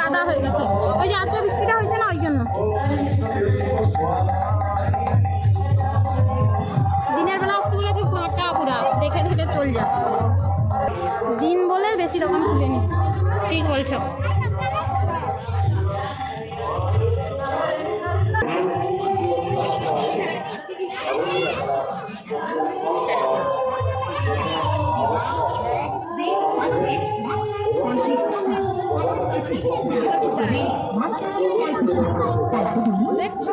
কাদা হয়ে গেছে। ওই যে আজকে বৃষ্টিটা হয়েছে না ওই জন্য। দিনের বেলা আসতে বলে তুই ফাঁকা পুরা, দেখে দেখে চল যা। দিন বলে বেশি রকম খুলেনি ঠিক বলছো। দেখছ